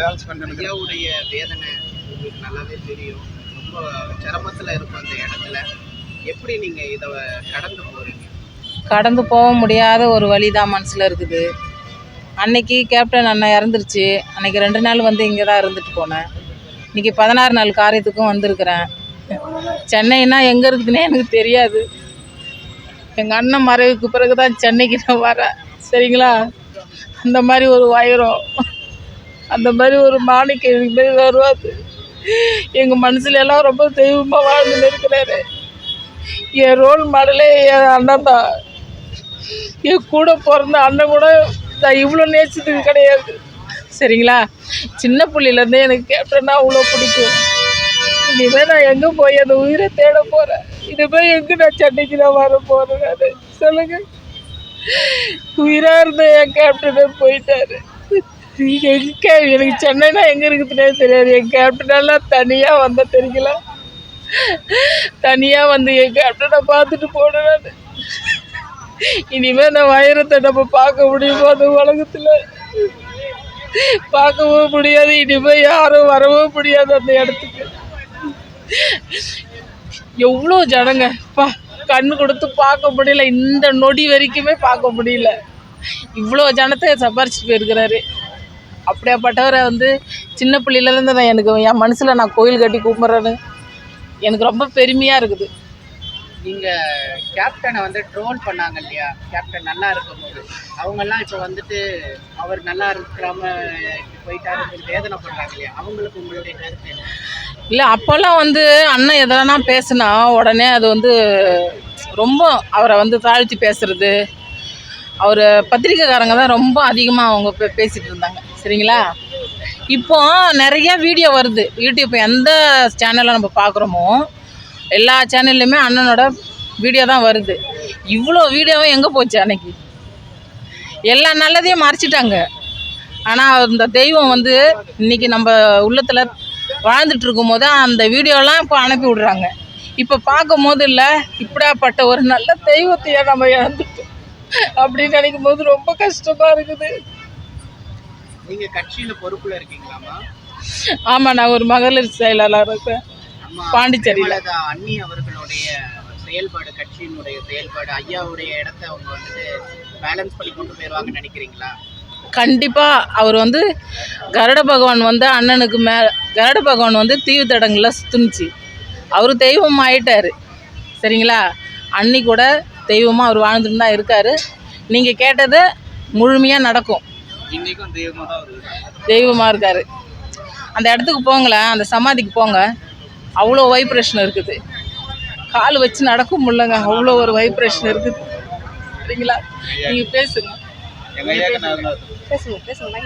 ஐயாவுடைய வேதனை உங்களுக்கு நல்லாவே தெரியும். ரொம்ப சிரமத்தில் இருக்கும் அந்த இடத்துல. எப்படி நீங்கள் இதை கடந்து போகிறீங்க கடந்து போக முடியாத ஒரு வழி தான் மனசில் இருக்குது. அன்னைக்கு கேப்டன் அண்ணன் இறந்துருச்சு. அன்னைக்கு ரெண்டு நாள் வந்து இங்கே தான் இருந்துட்டு போனேன். இன்றைக்கி பதினாறு நாள் காரியத்துக்கும் வந்திருக்கிறேன். சென்னைனா எங்கே இருக்குதுன்னே எனக்கு தெரியாது. எங்கள் அண்ணன் மறைவுக்கு பிறகு தான் சென்னைக்கு நான் வரேன். சரிங்களா? அந்த மாதிரி ஒரு வைரம் அந்த மாதிரி ஒரு மாணிக்க எனக்கு மாரி வருவாது எங்கள் மனசுல எல்லாம் ரொம்ப தெய்வமாக வாழ்ந்து இருக்கிறாரு என் ரோல் மாடலே என் அண்ணன் தான். என் கூட பிறந்த அண்ணன் கூட நான் இவ்வளோ நேசித்தது கிடையாது. சரிங்களா? சின்ன பிள்ளையிலேருந்தே எனக்கு கேப்டன்னா அவ்வளோ பிடிக்கும். இனிமேல் நான் எங்கே போய் அந்த உயிரை தேட போகிறேன் இனிமேல் எங்கே நான் சென்னைக்கு நான் வர போகிறேன் நான் சொல்லுங்கள் உயிராக இருந்த என் கேப்டனே போயிட்டாரு. எங்கே? எனக்கு சென்னைனா எங்கே இருக்குதுன்னே தெரியாது. என் கேப்டனெல்லாம் தனியாக வந்தால் தெரியல. தனியாக வந்து என் கேப்டனை பார்த்துட்டு போனேன் நான். இனிமேல் நான் வைரத்தை நம்ம பார்க்க முடியுமா அந்த உலகத்தில்? பார்க்கவும் முடியாது. இனிமேல் யாரும் வரவும் முடியாது அந்த இடத்துக்கு. எவ்வளோ ஜனங்க? பா கண்ணு கொடுத்து பார்க்க முடியல. இந்த நொடி வரைக்குமே பார்க்க முடியல. இவ்வளோ ஜனத்தை சம்பாரிச்சிட்டு போயிருக்கிறாரு. அப்படியாப்பட்டவரை வந்து சின்ன பிள்ளையிலேருந்து நான் எனக்கு என் மனசில் நான் கோயில் கட்டி கும்பிட்றேன்னு எனக்கு ரொம்ப பெருமையாக இருக்குது. நீங்கள் கேப்டனை வந்து ட்ரோல் பண்ணாங்க இல்லையா? கேப்டன் நல்லா இருக்கும்போது. அவங்கெல்லாம் இப்போ வந்துட்டு அவர் நல்லா இருக்கிறாம போயிட்டாரு வேதனை பண்ணுறாங்க இல்லையா? அவங்களுக்கு உங்களுடைய கருத்து? இல்லை அப்போல்லாம் வந்து அண்ணன் எதனா பேசுனா உடனே அது வந்து ரொம்ப அவரை வந்து தாழ்த்தி பேசுறது. அவர் பத்திரிக்கைக்காரங்க தான் ரொம்ப அதிகமாக அவங்க பேசிகிட்டு இருந்தாங்க. சரிங்களா? இப்போ நிறைய வீடியோ வருது. யூடியூப் எந்த சேனலில் நம்ம பார்க்குறோமோ எல்லா சேனல்லையுமே அண்ணனோட வீடியோ தான் வருது. இவ்வளோ வீடியோவும் எங்கே போச்சு அன்னைக்கு? எல்லா நல்லதையும் மறைச்சிட்டாங்க. ஆனால் அந்த தெய்வம் வந்து இன்றைக்கி நம்ம உள்ளத்தில் வாழ்ந்துட்டு இருக்கும்போது அந்த வீடியோலாம் இப்போ அனுப்பி விடுறாங்க. இப்போ பார்க்கும் போது இல்லை இப்படியாப்பட்ட ஒரு நல்ல தெய்வத்தையே நம்ம இழந்துட்டோம். அப்படின்னு நினைக்கும் போது ரொம்ப கஷ்டமாக இருக்குது. நீங்க கட்சியில பொறுப்புல இருக்கீங்களாமா ஆமாம் நான் ஒரு மகளிர் செயலாளர் இருக்கேன் பாண்டிச்சேரியில. அண்ணி அவர்களுடைய செயல்பாடு கட்சியினுடைய செயல்பாடு ஐயாவுடைய இடத்த அவங்க வந்துட்டு பேலன்ஸ் பண்ணி கொண்டு போயிருவாங்கன்னு நினைக்கிறீங்களா? கண்டிப்பாக அவர் வந்து கருட பகவான் வந்து அண்ணனுக்கு மே கருட பகவான் வந்து தீவு தடங்களில் சுத்துனுச்சு. அவர் தெய்வம் ஆயிட்டாரு. சரிங்களா? அன்னி கூட தெய்வமாக அவர் வாழ்ந்துட்டு தான் இருக்கார். நீங்கள் கேட்டது முழுமையாக நடக்கும். தெய்வமாக இருக்கார். அந்த இடத்துக்கு போங்களேன் அந்த சமாதிக்கு போங்க. அவ்வளோ வைப்ரேஷன் இருக்குது. கால் வச்சு நடக்க முடியலங்க அவ்வளோ ஒரு வைப்ரேஷன் இருக்குது. சரிங்களா? நீங்கள் பேசுங்க. பேசுங்க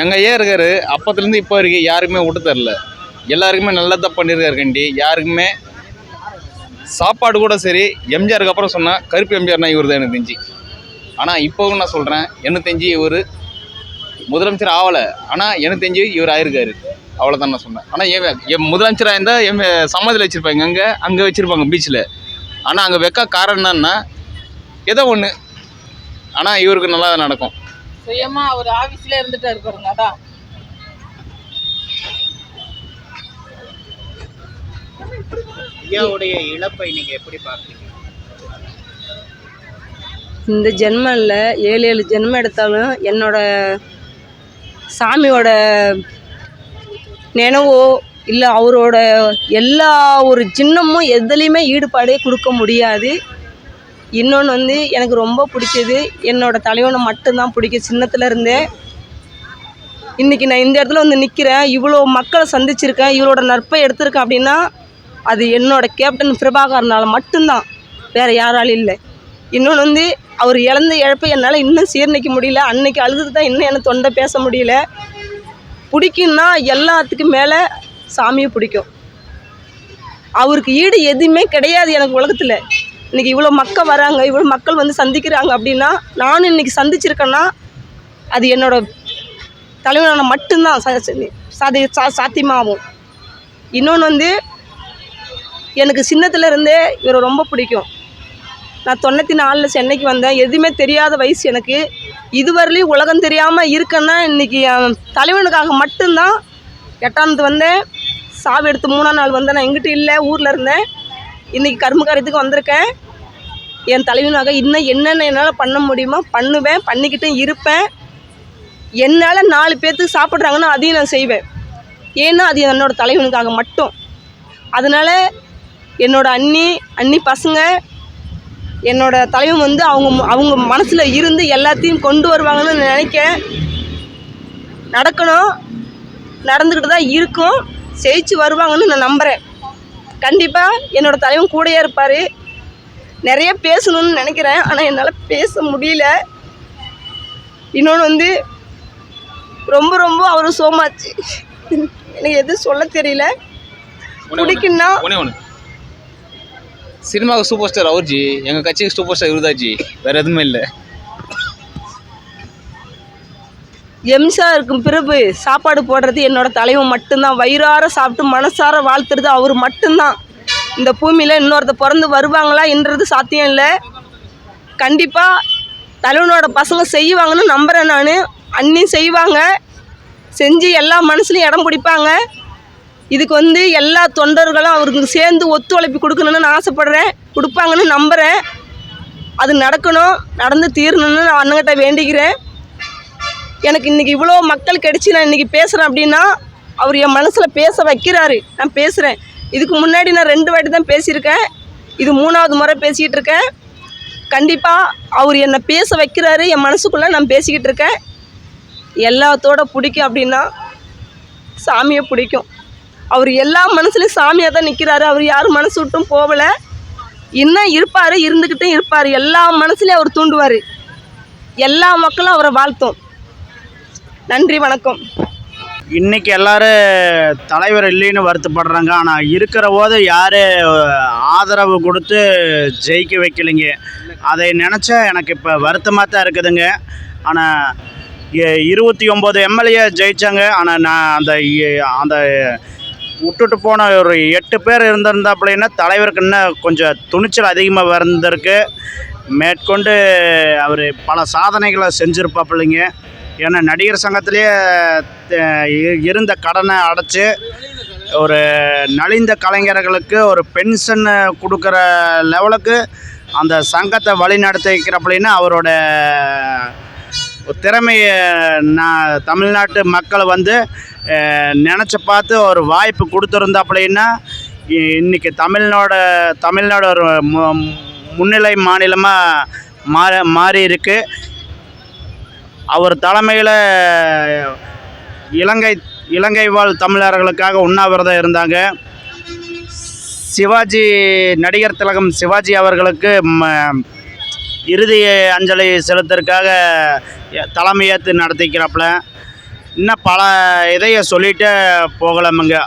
எங்கள் ஐயா இருக்காரு அப்பத்துலேருந்து இப்போ வரைக்கும் யாருக்குமே விட்டு தரல. எல்லாருக்குமே நல்லதாக பண்ணியிருக்காரு கண்டி. யாருக்குமே சாப்பாடு கூட சரி எம்ஜிஆருக்கு அப்புறம் சொன்னால் கருப்பு எம்ஜிஆர்னா இவர் தான் எனக்கு தெரிஞ்சு. ஆனால் இப்போவும் நான் சொல்கிறேன் எனக்கு தெரிஞ்சு இவர் முதலமைச்சர் ஆகலை ஆனால் எனக்கு தெரிஞ்சு இவர் ஆயிருக்காரு. அவ்வளோதான் நான் சொன்னேன். ஆனால் ஏன் என் முதலமைச்சராக இருந்தால் எம் சமாதியில் வச்சுருப்பாங்க. அங்கே அங்கே வச்சுருப்பாங்க பீச்சில் ஆனால் அங்கே வைக்க காரணம் என்னன்னா ஏதோ ஒன்று ஆனால் இவருக்கு நல்லா நடக்கும். சுயமா அவர் ஆபீஸ்ல இருந்துட்டாரு பாருங்க அதான். ஐயாவுடைய இழப்பை நீங்க எப்படி பாக்குறீங்க இந்த ஜென்மம்ல ஏழு ஏழு ஜென்மம் எடுத்தாலும் என்னோட சாமியோட நினைவோ இல்லை அவரோட எல்லா ஒரு சின்னமும் எதுலேயுமே ஈடுபாடே கொடுக்க முடியாது. இன்னொன்று வந்து எனக்கு ரொம்ப பிடிச்சது என்னோட தலைவனை மட்டும்தான் பிடிக்கும். சின்னத்துல இருந்தே. இன்றைக்கி நான் இந்த இடத்துல வந்து நிற்கிறேன் இவ்வளோ மக்களை சந்திச்சிருக்கேன். இவரோட நற்பை எடுத்திருக்கேன் அப்படின்னா அது என்னோட கேப்டன் பிரபாகரனால் மட்டும்தான். வேறு யாராலும் இல்லை. இன்னொன்று வந்து அவர் இழந்த இழப்பை என்னால் இன்னும் சீர்ணிக்க முடியல. அன்னைக்கு அழுது தான் இன்னும் எனக்கு தொண்டை பேச முடியல. பிடிக்கும்னா எல்லாத்துக்கும் மேலே சாமியை பிடிக்கும். அவருக்கு ஈடு எதுவுமே கிடையாது எனக்கு உலகத்தில். இன்றைக்கி இவ்வளோ மக்கள் வராங்க இவ்வளோ மக்கள் வந்து சந்திக்கிறாங்க அப்படின்னா நானும் இன்றைக்கி சந்திச்சிருக்கேன்னா அது என்னோட தலைவனான மட்டும்தான் சாதி சா சாத்தியமாகும். இன்னொன்று வந்து எனக்கு சின்னத்துலேருந்தே இவரை ரொம்ப பிடிக்கும். நான் தொண்ணூற்றி நாலில் சென்னைக்கு வந்தேன். எதுவுமே தெரியாத வயசு எனக்கு. இதுவரையிலையும் உலகம் தெரியாமல் இருக்கேன்னா இன்றைக்கி என் தலைவனுக்காக மட்டும்தான் எட்டாந்தது வந்தேன். சாவி எடுத்து மூணாம் நாள் வந்தேன். நான் எங்கிட்ட இல்லை ஊரில் இருந்தேன். இன்றைக்கி கர்மகாரியத்துக்கு வந்திருக்கேன். என் தலைவனாக இன்னும் என்னென்ன என்னால் பண்ண முடியுமோ பண்ணுவேன். பண்ணிக்கிட்டும் இருப்பேன். என்னால் நாலு பேர்த்துக்கு சாப்பிட்றாங்கன்னா அதையும் நான் செய்வேன். ஏன்னா அது என்னோடய தலைவனுக்காக மட்டும். அதனால் என்னோடய அண்ணி அண்ணி பசங்க என்னோட தலைவன் வந்து அவங்க அவங்க மனசில் இருந்து எல்லாத்தையும் கொண்டு வருவாங்கன்னு நான் நினைக்கிறேன். நடக்கணும். நடந்துக்கிட்டு தான் இருக்கும். ஜெயிச்சு வருவாங்கன்னு நான் நம்புகிறேன் கண்டிப்பாக என்னோட தலைவன் கூடயே இருப்பார். நிறைய பேசணும்னு நினைக்கிறேன். ஆனால் என்னால் பேச முடியல. இன்னொன்று வந்து ரொம்ப ரொம்ப அவர் சோமாச்சு. எனக்கு எதுவும் சொல்ல தெரியல. பிடிக்குன்னா சினிமாவுக்கு சூப்பர் ஸ்டார் அவர் ஜி எங்கள் கட்சிக்கு சூப்பர் ஸ்டார் இவருதா ஜி வேறு எதுவுமே இல்லை. எம்சா இருக்கும் பிறகு சாப்பாடு போடுறது என்னோட தலைவன் மட்டும்தான். வயிறார சாப்பிட்டு மனசார வாழ்த்துறது அவர் மட்டும்தான். இந்த பூமியில் இன்னொருத்த பிறந்து வருவாங்களா என்றது சாத்தியம் இல்லை. கண்டிப்பாக தலைவனோட பசங்க செய்வாங்கன்னு நம்புகிறேன் நான். அண்ணி செய்வாங்க. செஞ்சு எல்லா மனசுலையும் இடம் பிடிப்பாங்க. இதுக்கு வந்து எல்லா தொண்டர்களும் அவருக்கு சேர்ந்து ஒத்துழைப்பு கொடுக்கணும்னு நான் ஆசைப்பட்றேன். கொடுப்பாங்கன்னு நம்புகிறேன் அது நடக்கணும் நடந்து தீரணும்னு நான் அண்ணங்கிட்ட வேண்டிக்கிறேன். எனக்கு இன்றைக்கி இவ்வளோ மக்கள் கிடைச்சி நான் இன்றைக்கி பேசுகிறேன் அப்படின்னா அவர் என் மனசில் பேச வைக்கிறாரு. நான் பேசுகிறேன் இதுக்கு முன்னாடி நான் ரெண்டு வாட்டி தான் பேசியிருக்கேன். இது மூணாவது முறை பேசிக்கிட்டு இருக்கேன். கண்டிப்பாக அவர் என்னை பேச வைக்கிறாரு. என் மனசுக்குள்ளே நான் பேசிக்கிட்டு இருக்கேன். எல்லாத்தோட பிடிக்கும் அப்படின்னா சாமியை பிடிக்கும். அவர் எல்லா மனசுலையும் சாமியாக தான் நிற்கிறாரு அவர் யாரும் மனசு விட்டும் போகலை. இன்னும் இருப்பார்? இருந்துக்கிட்டும் இருப்பார். எல்லா மனசுலையும் அவர் தூண்டுவார். எல்லா மக்களும் அவரை வாழ்த்தும். நன்றி வணக்கம். இன்றைக்கி எல்லாரும் தலைவர் இல்லைன்னு வருத்தப்படுறாங்க. ஆனால் இருக்கிற போது யாரும் ஆதரவு கொடுத்து ஜெயிக்க வைக்கலைங்க. அதை நினச்சா எனக்கு இப்போ வருத்தமாக தான் இருக்குதுங்க. ஆனால் இருபத்தி ஒம்பது எம்எல்ஏ ஜெயித்தாங்க ஆனால் நான் அந்த அந்த விட்டுட்டு போன ஒரு எட்டு பேர் இருந்திருந்தாப்புலன்னா தலைவருக்கு இன்னும் கொஞ்சம் துணிச்சல் அதிகமாக வந்திருக்கு. மேற்கொண்டு அவர் பல சாதனைகளை செஞ்சுருப்பாப்பிள்ளைங்க ஏன்னா நடிகர் சங்கத்திலேயே இருந்த கடனை அடைச்சி ஒரு நலிந்த கலைஞர்களுக்கு ஒரு பென்ஷன் கொடுக்குற லெவலுக்கு அந்த சங்கத்தை வழி நடத்திக்கிறப்படின்னா அவரோட திறமையை நான் தமிழ்நாட்டு மக்கள் வந்து நினச்சி பார்த்து ஒரு வாய்ப்பு கொடுத்துருந்தாப்புலைன்னா இன்றைக்கி தமிழ்நாட தமிழ்நாடு ஒரு மு- முன்னிலை மாநிலமாக மாற மாறி இருக்கு அவர் தலைமையில் இலங்கை இலங்கை வாழ் தமிழர்களுக்காக உண்ணாவிரதம் இருந்தாங்க. சிவாஜி நடிகர் திலகம் சிவாஜி அவர்களுக்கு ம- இறுதி அஞ்சலி செலுத்துறதுக்காக தலைமையேற்று நடத்திக்கிறாப்புல. இன்னும் பல இதைய சொல்லிட்டு போகலாமுங்க.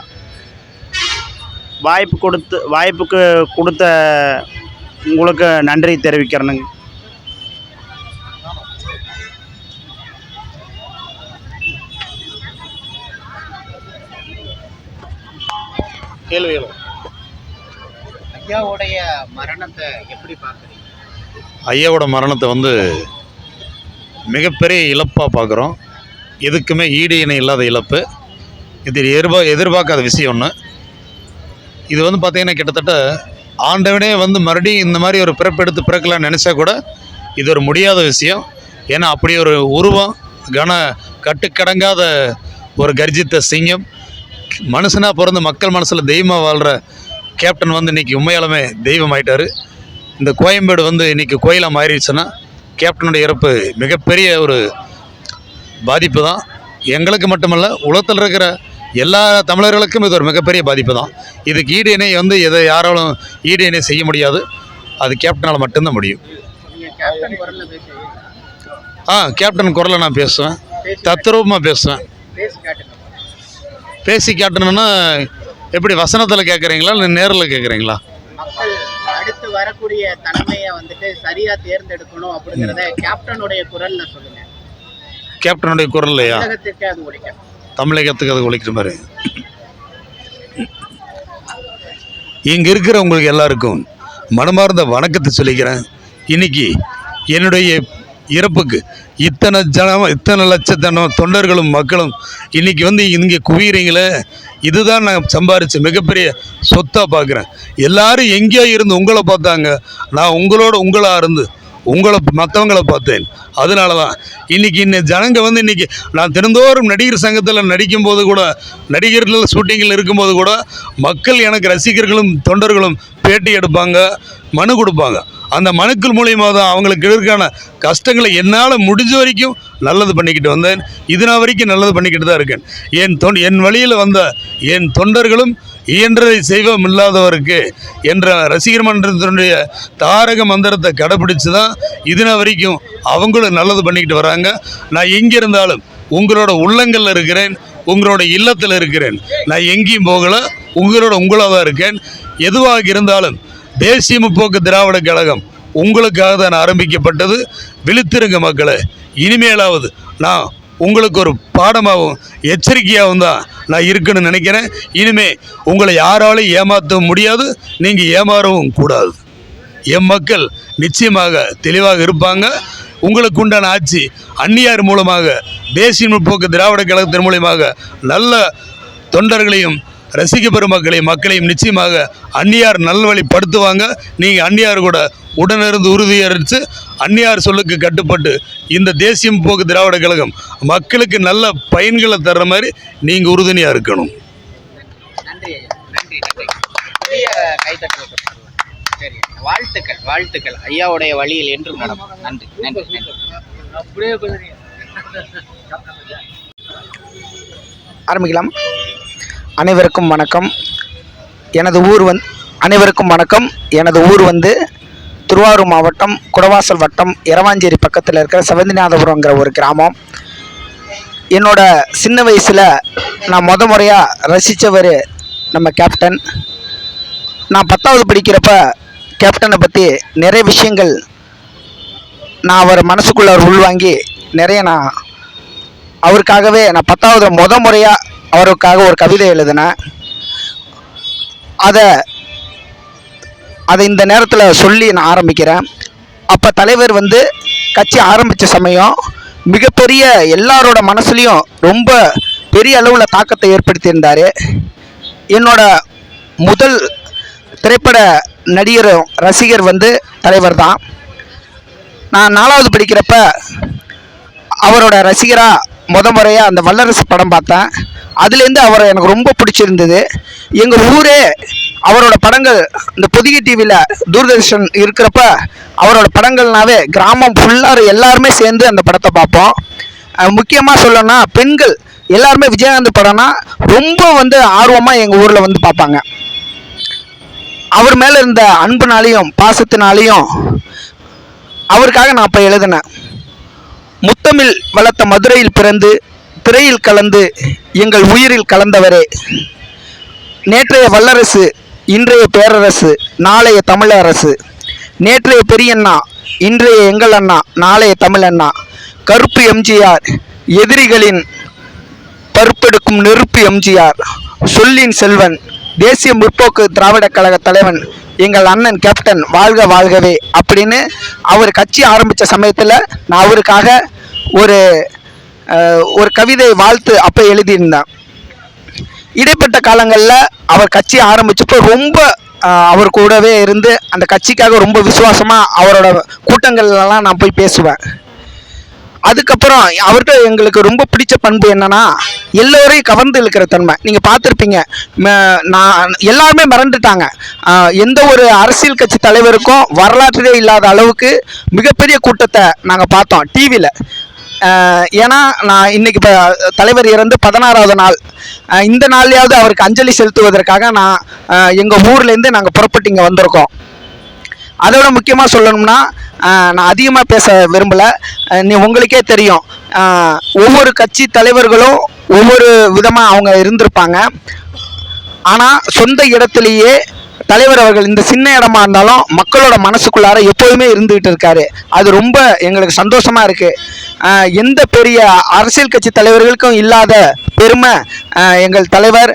வாய்ப்பு கொடுத்து வாய்ப்புக்கு கொடுத்த உங்களுக்கு நன்றி தெரிவிக்கிறேனுங்க. கேள்விகளும் ஐயாவுடைய மரணத்தை எப்படி பார்க்குறீங்க? ஐயாவோட மரணத்தை வந்து மிகப்பெரிய இழப்பாக பார்க்குறோம். எதுக்குமே ஈடு இணை இல்லாத இழப்பு. இது எதிர்பா எதிர்பார்க்காத விஷயம் ஒன்று இது வந்து பார்த்திங்கன்னா கிட்டத்தட்ட ஆண்டவனே வந்து மறுபடியும் இந்த மாதிரி ஒரு பிறப்பெடுத்து பிறக்கலாம்னு நினச்சா கூட இது ஒரு முடியாத விஷயம். ஏன்னா அப்படி ஒரு உருவம் கன கட்டுக்கடங்காத ஒரு கர்ஜித்த சிங்கம். மனுஷனாக பிறந்து மக்கள் மனசில் தெய்வமாக வாழ்கிற கேப்டன் வந்து இன்றைக்கி உண்மையாலுமே தெய்வம் ஆயிட்டார் இந்த கோயம்பேடு வந்து இன்றைக்கி கோயிலாக மாறிடுச்சுன்னா கேப்டனுடைய இறப்பு மிகப்பெரிய ஒரு பாதிப்பு தான் எங்களுக்கு மட்டுமல்ல உலகத்தில் இருக்கிற எல்லா தமிழர்களுக்கும் இது ஒரு மிகப்பெரிய பாதிப்பு தான் இதுக்கு ஈடு இணை வந்து எதை யாராலும் ஈடு இணை செய்ய முடியாது. அது கேப்டனால் மட்டும்தான் முடியும். ஆ கேப்டன் குரலை நான் பேசுவேன். தத்ரூபமாக பேசுவேன். பேசி காட்டுங்க எப்படி வசனத்தில் கேட்குறீங்களா இல்லை நேரில் கேட்குறீங்களா வரக்கூடிய தலைமையை வந்துட்டு சரியா தேர்ந்தெடுக்கணும் அப்படிங்கிறத கேப்டனுடைய குரல்ல சொல்லுங்க. கேப்டனுடைய குரல்லையா உலகத்திற்கே அது ஒழிக்கும் தமிழகத்துக்கு அது ஒழிக்கிற மாதிரி இங்கே இருக்கிற உங்களுக்கு எல்லாருக்கும் மனமார்ந்த வணக்கத்தை சொல்லிக்கிறேன். இன்னைக்கு என்னுடைய இறப்புக்கு இத்தனை ஜனம் இத்தனை லட்சத்தனம் தொண்டர்களும் மக்களும் இன்னைக்கு வந்து இங்கே குவியறீங்களே? இதுதான் நான் சம்பாரிச்ச மிகப்பெரிய சொத்தாக பார்க்குறேன் எல்லாரும் எங்கேயோ இருந்து உங்களை பார்த்தாங்க. நான் உங்களோட உங்களாக இருந்து உங்களை மற்றவங்களை பார்த்தேன். அதனால தான் இன்னைக்கு இன்ன ஜனங்க வந்து இன்றைக்கி நான் தினந்தோறும் நடிகர் சங்கத்தில் நடிக்கும்போது கூட நடிகர்கள் ஷூட்டிங்கில் இருக்கும்போது கூட மக்கள் எனக்கு ரசிகர்களும் தொண்டர்களும் பேட்டி எடுப்பாங்க மனு கொடுப்பாங்க. அந்த மனுக்கள் மூலியமாக தான் அவங்களுக்கு இருக்கான கஷ்டங்களை என்னால் முடிஞ்ச வரைக்கும் நல்லது பண்ணிக்கிட்டு வந்தேன். இது நான் வரைக்கும் நல்லது பண்ணிக்கிட்டு தான் இருக்கேன். என் தொன் என் வழியில் வந்த என் தொண்டர்களும் இயன்றதை செய்வம் இல்லாதவருக்கு என்ற ரசிகர் மன்றத்தினுடைய தாரக மந்திரத்தை கடைப்பிடிச்சு தான் இதுன வரைக்கும் அவங்களும் நல்லது பண்ணிக்கிட்டு வராங்க. நான் எங்கே இருந்தாலும் உங்களோட உள்ளங்களில் இருக்கிறேன் உங்களோட இல்லத்தில் இருக்கிறேன். நான் எங்கேயும் போகலை உங்களோட உங்களாக தான் இருக்கேன். எதுவாக இருந்தாலும் தேசிய முற்போக்கு திராவிட கழகம் உங்களுக்காக தான் ஆரம்பிக்கப்பட்டது. விழித்திருங்க மக்களை இனிமேலாவது நான் உங்களுக்கு ஒரு பாடமாகவும் எச்சரிக்கையாகவும் தான் நான் இருக்குன்னு நினைக்கிறேன். இனிமேல் உங்களை யாராலையும் ஏமாற்றவும் முடியாது நீங்கள் ஏமாறவும் கூடாது. என் மக்கள் நிச்சயமாக தெளிவாக இருப்பாங்க. உங்களுக்கு உண்டான ஆட்சி அந்நியார் மூலமாக தேசிய முற்போக்கு திராவிட கழகத்தின் மூலியமாக நல்ல தொண்டர்களையும் ரசிக பெருமக்களையும் மக்களையும் நிச்சயமாக அந்நியார் நல்வழிப்படுத்துவாங்க. நீங்கள் அந்நியார் கூட உடனிருந்து உறுதியளித்து அந்நியார் சொல்லுக்கு கட்டுப்பட்டு இந்த தேசிய முற்போக்கு திராவிட கழகம் மக்களுக்கு நல்ல பயன்களை தர்ற மாதிரி நீங்கள் உறுதுணையாக இருக்கணும். வாழ்த்துக்கள் வாழ்த்துக்கள். ஐயாவுடைய வழியில் என்றும் நடக்கும். நன்றி நன்றி நன்றி. ஆரம்பிக்கலாம். அனைவருக்கும் வணக்கம். எனது ஊர் வந் அனைவருக்கும் வணக்கம். எனது ஊர் வந்து திருவாரூர் மாவட்டம் குடவாசல் வட்டம் இரவாஞ்சேரி பக்கத்தில் இருக்கிற செவந்திநாதபுரங்கிற ஒரு கிராமம். என்னோட சின்ன வயசில் நான் முத முறையாக ரசித்தவர் நம்ம கேப்டன் நான் பத்தாவது படிக்கிறப்ப கேப்டனை பற்றி நிறைய விஷயங்கள் நான் அவர் மனசுக்குள்ள உள்வாங்கி நிறைய நான் அவருக்காகவே நான் பத்தாவது முத முறையாக அவருக்காக ஒரு கவிதை எழுதினேன் அதை அதை இந்த நேரத்தில் சொல்லி நான் ஆரம்பிக்கிறேன். அப்போ தலைவர் வந்து கட்சி ஆரம்பித்த சமயம் மிகப்பெரிய எல்லாரோட மனசுலையும் ரொம்ப பெரிய அளவில் தாக்கத்தை ஏற்படுத்தியிருந்தார். என்னோட முதல் திரைப்பட நடிகர் ரசிகர் வந்து தலைவர் தான். நான் நாலாவது படிக்கிறப்ப அவரோட ரசிகராக முத முறையாக அந்த வல்லரசு படம் பார்த்தேன். அதுலேருந்து அவரை எனக்கு ரொம்ப பிடிச்சிருந்தது. எங்கள் ஊரே அவரோட படங்கள் இந்த பொதிகை டிவியில் தூர்தர்ஷன் இருக்கிறப்ப அவரோட படங்கள்னாவே கிராமம் ஃபுல்லாக எல்லாருமே சேர்ந்து அந்த படத்தை பார்ப்போம். முக்கியமாக சொல்லணும்னா பெண்கள் எல்லாருமே விஜயகாந்த் படம்னா ரொம்ப வந்து ஆர்வமாக எங்கள் ஊரில் வந்து பார்ப்பாங்க. அவர் மேலே இருந்த அன்புனாலையும் பாசத்தினாலையும் அவருக்காக நான் அப்போ எழுதினேன். முத்தமிழ் வளர்த்த மதுரையில் பிறந்து திரையில் கலந்து எங்கள் உயிரில் கலந்தவரே. நேற்றைய வல்லரசு இன்றைய பேரரசு நாளைய தமிழரசு நேற்றைய பெரியண்ணா இன்றைய எங்கள் அண்ணா நாளைய தமிழண்ணா கருப்பு எம்ஜிஆர் எதிரிகளின் பருப்பெடுக்கும் நெருப்பு எம்ஜிஆர். சொல்லின் செல்வன் தேசிய முற்போக்கு திராவிட கழக தலைவன் எங்கள் அண்ணன் கேப்டன் வாழ்க வாழ்கவே அப்படின்னு அவர் கட்சி ஆரம்பித்த சமயத்தில் நான் அவருக்காக ஒரு ஒரு கவிதை வாழ்த்து அப்போ எழுதியிருந்தேன். இடைப்பட்ட காலங்களில் அவர் கட்சி ஆரம்பிச்சப்போ ரொம்ப அவர் கூடவே இருந்து அந்த கட்சிக்காக ரொம்ப விசுவாசமாக அவரோட கூட்டங்கள்லாம் நான் போய் பேசுவேன். அதுக்கப்புறம் அவர்கிட்ட எங்களுக்கு ரொம்ப பிடிச்ச பண்பு என்னன்னா எல்லோரையும் கவர்ந்து இழுக்கிற தன்மை. நீங்கள் பார்த்துருப்பீங்க நான் எல்லாருமே மறந்துட்டாங்க. எந்த ஒரு அரசியல் கட்சி தலைவருக்கும் வரலாற்றிலே இல்லாத அளவுக்கு மிகப்பெரிய கூட்டத்தை நாங்கள் பார்த்தோம் டிவியில் ஏன்னா நான் இன்னைக்கு இப்போ தலைவர் இறந்து பதினாறாவது நாள். இந்த நாள்லையாவது அவருக்கு அஞ்சலி செலுத்துவதற்காக நான் எங்கள் ஊர்லேருந்து நாங்கள் புறப்பட்டு இங்கே வந்திருக்கோம். அதோட முக்கியமாக சொல்லணும்னா நான் அதிகமாக பேச விரும்பலை. நீ உங்களுக்கே தெரியும். ஒவ்வொரு கட்சி தலைவர்களும் ஒவ்வொரு விதமாக அவங்க இருந்திருப்பாங்க. ஆனால் சொந்த இடத்துலையே தலைவர் அவர்கள் இந்த சின்ன இடமா இருந்தாலும் மக்களோட மனசுக்குள்ளார எப்போதுமே இருந்துகிட்டு இருக்காரு. அது ரொம்ப எங்களுக்கு சந்தோஷமா இருக்கு. எந்த பெரிய அரசியல் கட்சி தலைவர்களுக்கும் இல்லாத பெருமை எங்கள் தலைவர்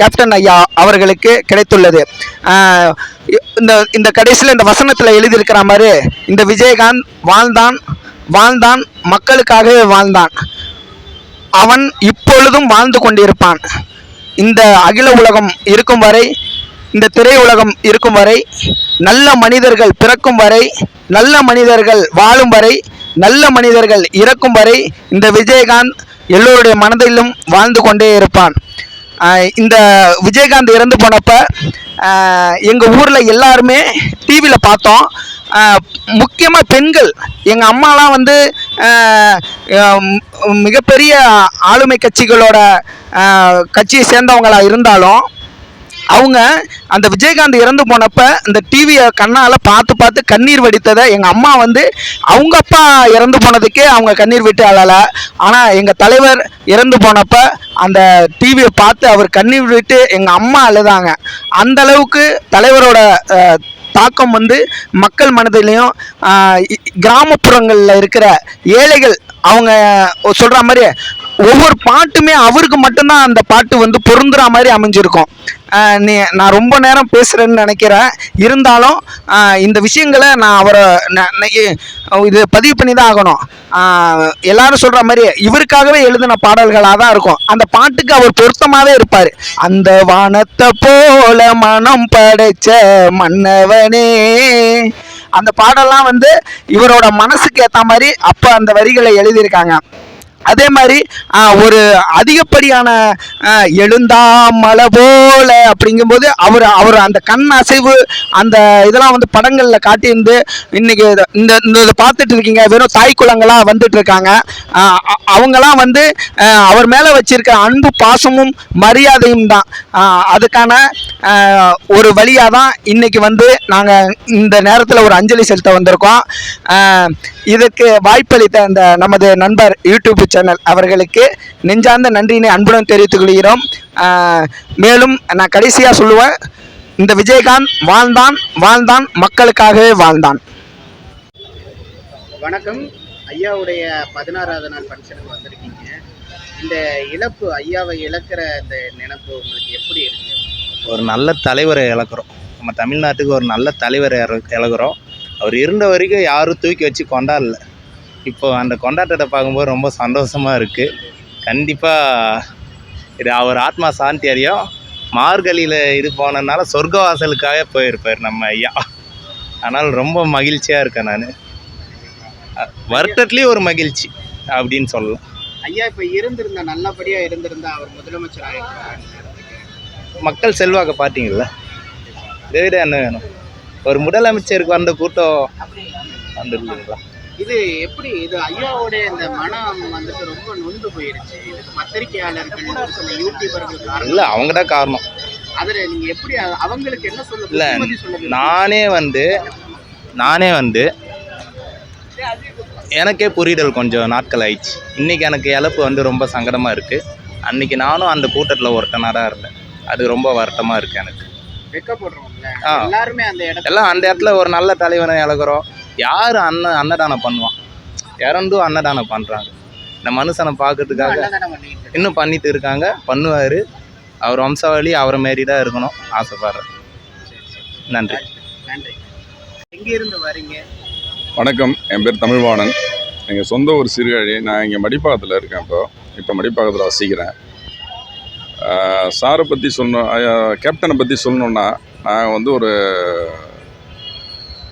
கேப்டன் ஐயா அவர்களுக்கு கிடைத்துள்ளது. இந்த இந்த கடைசியில் இந்த வசனத்தில் எழுதியிருக்கிற மாதிரி இந்த விஜயகாந்த் வாழ்ந்தான் வாழ்ந்தான் மக்களுக்காகவே வாழ்ந்தான். அவன் இப்பொழுதும் வாழ்ந்து கொண்டிருப்பான். இந்த அகில உலகம் இருக்கும் வரை இந்த திரையுலகம் இருக்கும் வரை நல்ல மனிதர்கள் பிறக்கும் வரை நல்ல மனிதர்கள் வாழும் வரை நல்ல மனிதர்கள் இறக்கும் வரை இந்த விஜயகாந்த் எல்லோருடைய மனதிலும் வாழ்ந்து கொண்டே இருப்பான். இந்த விஜயகாந்த் இறந்து போனப்ப எங்கள் ஊரில் எல்லாருமே டிவியில் பார்த்தோம். முக்கியமாக பெண்கள். எங்கள் அம்மாலாம் வந்து மிகப்பெரிய ஆளுமை கட்சிகளோட கட்சியை சேர்ந்தவங்களாக இருந்தாலும் அவங்க அந்த விஜயகாந்த் இறந்து போனப்ப இந்த டிவியை கண்ணால் பார்த்து பார்த்து கண்ணீர் வடித்ததை எங்கள் அம்மா வந்து அவங்க அப்பா இறந்து போனதுக்கே அவங்க கண்ணீர் விட்டு அழலை. ஆனால் எங்கள் தலைவர் இறந்து போனப்ப அந்த டிவியை பார்த்து அவர் கண்ணீர் விட்டு எங்கள் அம்மா அழுதாங்க. அந்த அளவுக்கு தலைவரோட தாக்கம் வந்து மக்கள் மனதிலையும் கிராமப்புறங்களில் இருக்கிற ஏழைகள் அவங்க சொல்கிற மாதிரி ஒவ்வொரு பாட்டுமே அவருக்கு மட்டும்தான் அந்த பாட்டு வந்து பொருந்துற மாதிரி அமைஞ்சிருக்கும். நீ நான் ரொம்ப நேரம் பேசுகிறேன்னு நினைக்கிறேன். இருந்தாலும் இந்த விஷயங்களை நான் அவரை இது பதிவு பண்ணி தான் ஆகணும். எல்லாரும் சொல்கிற மாதிரி இவருக்காகவே எழுதின பாடல்களாக தான் இருக்கும். அந்த பாட்டுக்கு அவர் பொருத்தமாகவே இருப்பார். அந்த வானத்தை போல மனம் படைச்ச மன்னவனே. அந்த பாடல்லாம் வந்து இவரோட மனசுக்கு ஏற்ற மாதிரி அப்போ அந்த வரிகளை எழுதியிருக்காங்க. அதே மாதிரி ஒரு அதிகப்படியான எழுந்தாமலை எழுந்தா மலை போல அப்படிங்கும்போது அவர் அவர் அந்த கண் அசைவு அந்த இதெல்லாம் வந்து படங்களில் காட்டியிருந்து இன்னைக்கு இந்த இந்த இதை பார்த்துட்டு இருக்கீங்க. வெறும் தாய் குளங்களாக வந்துட்டு இருக்காங்க. அவங்கெல்லாம் வந்து அவர் மேலே வச்சிருக்க அன்பு பாசமும் மரியாதையும் தான். அதுக்கான ஒரு வழியாக தான் இன்னைக்கு வந்து நாங்கள் இந்த நேரத்தில் ஒரு அஞ்சலி செலுத்த வந்திருக்கோம். இதுக்கு வாய்ப்பளித்த அந்த நமது நண்பர் யூடியூப் சேனல் அவர்களுக்கு நெஞ்சார்ந்த நன்றியினை அன்புடன் தெரிவித்துக் கொள்கிறோம். மேலும் நான் கடைசியாக சொல்லுவேன் இந்த விஜயகாந்த் வாழ்ந்தான் வாழ்ந்தான் மக்களுக்காகவே வாழ்ந்தான். வணக்கம். ஐயாவுடைய பதினாறாவது நாள் ஃபங்க்ஷனுக்கு வந்திருக்கீங்க. இந்த இழப்பு ஐயாவை இழக்கிற இந்த நினைப்பு உங்களுக்கு எப்படி இருக்கு? ஒரு நல்ல தலைவரை இழக்கிறோம். நம்ம தமிழ்நாட்டுக்கு ஒரு நல்ல தலைவரை இழக்கிறோம். அவர் இருந்த வரைக்கும் யாரும் தூக்கி வச்சு கொண்டாடல. இப்போ அந்த கொண்டாட்டத்தை பார்க்கும்போது ரொம்ப சந்தோஷமாக இருக்குது கண்டிப்பாக இது அவர் ஆத்மா சாந்தி அறியும் மார்கழியில் இது போனதுனால சொர்க்கவாசலுக்காக போயிருப்பார் நம்ம ஐயா. அதனால் ரொம்ப மகிழ்ச்சியாக இருக்கேன் நான். வருத்தத்துலேயும் ஒரு மகிழ்ச்சி அப்படின்னு சொல்லலாம். ஐயா இப்ப இருந்திருந்தா நல்லபடியா இருந்திருந்தா அவர் முதலமைச்சர் ஆயிருப்பாரு மக்கள் செல்வாக்கை பார்த்தீங்கல்ல? இதை விட என்ன வேணும் ஒரு முதலமைச்சருக்கு வந்த கூட்டம் வந்துருக்குங்களா இது எப்படி இது ஐயாவுடைய இந்த மனம் வந்துட்டு ரொம்ப நொந்து போயிருச்சு இதுக்கு பத்திரிகையாளர்கள் சில யூடியூபர்கள் காரணம். இல்லை அவங்க தான் காரணம். அதுல நீங்க எப்படி அவங்களுக்கு என்ன சொல்ல இல்ல? நானே வந்து நானே வந்து எனக்கே புரிதல் கொஞ்சம் நாட்கள் ஆயிடுச்சு. இன்னைக்கு எனக்கு இழப்பு வந்து ரொம்ப சங்கடமாக இருக்குது அன்னைக்கு நானும் அந்த கூட்டத்தில் ஒருத்தனாக தான் இருந்தேன். அது ரொம்ப வருத்தமாக இருக்குது எனக்கு. ஆ. எல்லாருமே அந்த இடத்துல எல்லாம் அந்த இடத்துல ஒரு நல்ல தலைவனை இழக்கிறோம். யார் அன்ன அன்னதானம் பண்ணுவான்? இறந்தும் அன்னதானம் பண்ணுறாங்க இந்த மனுஷனை பார்க்கறதுக்காக. இன்னும் பண்ணிட்டு இருக்காங்க. பண்ணுவார். அவர் வம்சாவளி அவரை மாரி தான் இருக்கணும். ஆசைப்படுறேன். நன்றி. நன்றி. எங்க இருந்து வரீங்க? வணக்கம். என் பேர் தமிழ்வாணன். எங்கள் சொந்த ஊர் சீர்காழி நான் இங்கே மடிப்பாக்கத்தில் இருக்கேன் இப்போ. இப்போ மடிப்பாக்கத்தில் வசிக்கிறேன். சாரை பற்றி சொல்லணும் கேப்டனை பற்றி சொல்லணுன்னா நான் வந்து ஒரு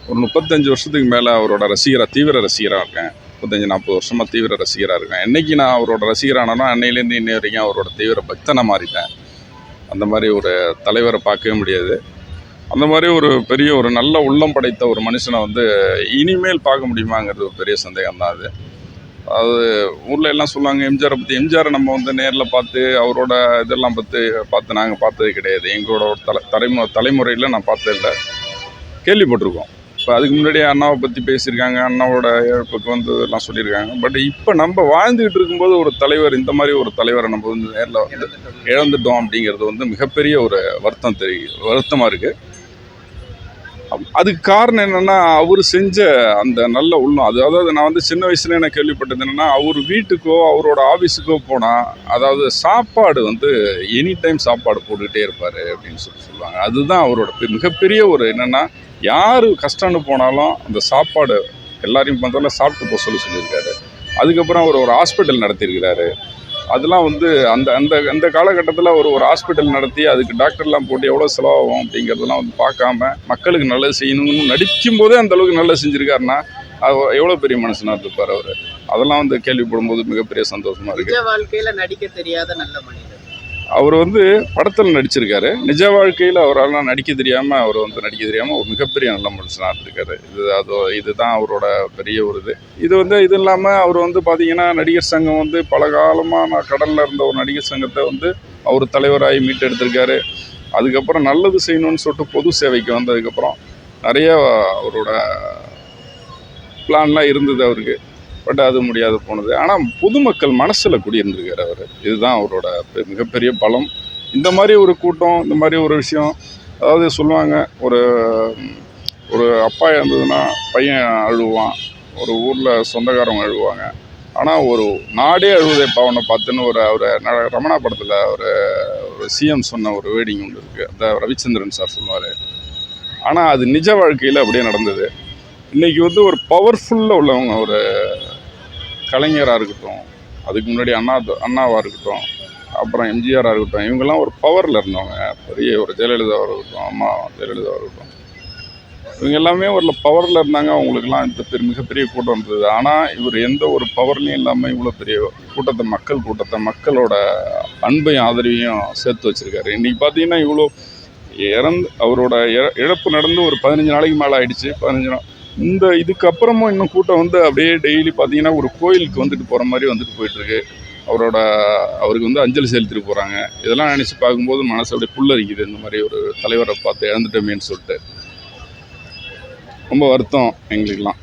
ஒரு முப்பத்தஞ்சு வருஷத்துக்கு மேலே அவரோட ரசிகராக தீவிர ரசிகராக இருக்கேன். முப்பத்தஞ்சு நாற்பது வருஷமாக தீவிர ரசிகராக இருக்கேன். என்னைக்கு நான் அவரோட ரசிகரானோ அன்னையிலேருந்து இன்னை வரைக்கும் அவரோட தீவிர பக்தனாக மாறிட்டேன். அந்த மாதிரி ஒரு தலைவரை பார்க்கவே முடியாது. அந்த மாதிரி ஒரு பெரிய ஒரு நல்ல உள்ளம் படைத்த ஒரு மனுஷனை வந்து இனிமேல் பார்க்க முடியுமாங்கிறது ஒரு பெரிய சந்தேகம் தான் அது. அது ஊரில் எல்லாம் சொல்லுவாங்க எம்ஜிஆரை பற்றி எம்ஜிஆரை நம்ம வந்து நேரில் பார்த்து அவரோட இதெல்லாம் பார்த்து பார்த்து நாங்கள் பார்த்தது கிடையாது. எங்களோட ஒரு தலை தலைமு தலைமுறையில் நான் பார்த்ததில்லை. கேள்விப்பட்டிருக்கோம். இப்போ அதுக்கு முன்னாடி அண்ணாவை பற்றி பேசியிருக்காங்க அண்ணாவோட இழப்புக்கு வந்து எல்லாம் சொல்லியிருக்காங்க. பட் இப்போ நம்ம வாழ்ந்துக்கிட்டு இருக்கும்போது ஒரு தலைவர் இந்த மாதிரி ஒரு தலைவரை நம்ம வந்து நேரில் வந்து இழந்துட்டோம் அப்படிங்கிறது வந்து மிகப்பெரிய ஒரு வருத்தம் தெரிய வருத்தமாக இருக்குது அப்- அதுக்கு காரணம் என்னென்னா அவர் செஞ்ச அந்த நல்ல உள்ளம். அது அதாவது நான் வந்து சின்ன வயசுல எனக்கு கேள்விப்பட்டது என்னென்னா அவர் வீட்டுக்கோ அவரோட ஆஃபீஸுக்கோ போனால் அதாவது சாப்பாடு வந்து எனி டைம் சாப்பாடு போட்டுக்கிட்டே இருப்பார் அப்படின்னு சொல்லி சொல்லுவாங்க. அதுதான் அவரோட மிகப்பெரிய ஒரு என்னென்னா யார் கஷ்டம்னு போனாலும் அந்த சாப்பாடு எல்லாரையும் முதல்ல சாப்பிட்டு போக சொல்லி சொல்லியிருக்காரு. அதுக்கப்புறம் அவர் ஒரு ஹாஸ்பிட்டல் நடத்தியிருக்கிறாரு. அதெல்லாம் வந்து அந்த அந்த அந்த காலகட்டத்தில் ஒரு ஒரு ஹாஸ்பிட்டல் நடத்தி அதுக்கு டாக்டர்லாம் போட்டு எவ்வளோ செலவாகும் அப்படிங்கிறதெல்லாம் வந்து பார்க்காம மக்களுக்கு நல்லது செய்யணும்னு நடிக்கும் போதே அந்தளவுக்கு நல்லா நல்லது செஞ்சுருக்காருன்னா அது எவ்வளோ பெரிய மனுஷனாக இருப்பார் அவர்? அதெல்லாம் வந்து கேள்விப்படும் போது மிகப்பெரிய சந்தோஷமாக இருக்குது வாழ்க்கையில் நடிக்க தெரியாத நல்ல மனிதர். அவர் வந்து படத்தில் நடிச்சிருக்காரு. நிஜ வாழ்க்கையில் அவரால் நடிக்க தெரியாமல் அவர் வந்து நடிக்க தெரியாமல் ஒரு மிகப்பெரிய நல்ல மனுஷனாக இருந்திருக்காரு. இது அது இதுதான் அவரோட பெரிய ஒரு இது. இது வந்து இது இல்லாமல் அவர் வந்து பார்த்தீங்கன்னா நடிகர் சங்கம் வந்து பல காலமாக நான் கடலில் இருந்த ஒரு நடிகர் சங்கத்தை வந்து அவர் தலைவராகி மீட்டெடுத்திருக்காரு. அதுக்கப்புறம் நல்லது செய்யணும்னு சொல்லிட்டு பொது சேவைக்கு வந்ததுக்கப்புறம் நிறைய அவரோட பிளான்லாம் இருந்தது அவருக்கு. பட் அது முடியாது போனது. ஆனால் பொதுமக்கள் மனசில் குடியிருந்திருக்கார் அவர். இதுதான் அவரோட மிகப்பெரிய பலம். இந்த மாதிரி ஒரு கூட்டம் இந்த மாதிரி ஒரு விஷயம் அதாவது சொல்லுவாங்க ஒரு ஒரு அப்பா இருந்ததுன்னா பையன் அழுவான் ஒரு ஊரில் சொந்தக்காரவங்க அழுவாங்க. ஆனால் ஒரு நாடே அழுவதை பாவனை பார்த்துன்னு ஒரு அவர் ரமணா படத்தில் ஒரு ஒரு சிஎம் சொன்ன ஒரு வேடிங் ஒன்று இருக்குது அந்த ரவிச்சந்திரன் சார் சொல்லுவார். ஆனால் அது நிஜ வாழ்க்கையில் அப்படியே நடந்தது. இன்றைக்கி வந்து ஒரு பவர்ஃபுல்லாக உள்ளவங்க ஒரு கலைஞராக இருக்கட்டும் அதுக்கு முன்னாடி அண்ணா அண்ணாவாக இருக்கட்டும் அப்புறம் எம்ஜிஆராக இருக்கட்டும் இவங்கெல்லாம் ஒரு பவரில் இருந்தவங்க. பெரிய ஒரு ஜெயலலிதாவாக இருக்கட்டும் அம்மா ஜெயலலிதாவாக இருக்கட்டும். இவங்க எல்லாமே ஒரு பவரில் இருந்தாங்க. அவங்களுக்குலாம் இந்த பெரிய மிகப்பெரிய கூட்டம் இருந்தது. ஆனால் இவர் எந்த ஒரு பவர்லையும் இல்லாமல் இவ்வளோ பெரிய கூட்டத்தை மக்கள் கூட்டத்தை மக்களோட அன்பையும் ஆதரவையும் சேர்த்து வச்சுருக்காரு. இன்றைக்கி பார்த்தீங்கன்னா இவ்வளோ இறந்து அவரோட இழ- இழப்பு நடந்து ஒரு பதினஞ்சு நாளைக்கு மேலே ஆயிடுச்சு. பதினஞ்சு நாள் இந்த இதுக்கப்புறமும் இன்னும் கூட்டம் வந்து அப்படியே டெய்லி பார்த்தீங்கன்னா ஒரு கோயிலுக்கு வந்துட்டு போகிற மாதிரி வந்துட்டு போயிட்டுருக்கு. அவரோட அவருக்கு வந்து அஞ்சலி செலுத்திட்டு போகிறாங்க இதெல்லாம் நினச்சி பார்க்கும்போது மனசு அப்படியே புல்லரிக்குது. இந்த மாதிரி ஒரு தலைவரை பார்த்து இழந்துட்டோமேன்னு சொல்லிட்டு. ரொம்ப வருத்தம் எங்களுக்கெல்லாம்.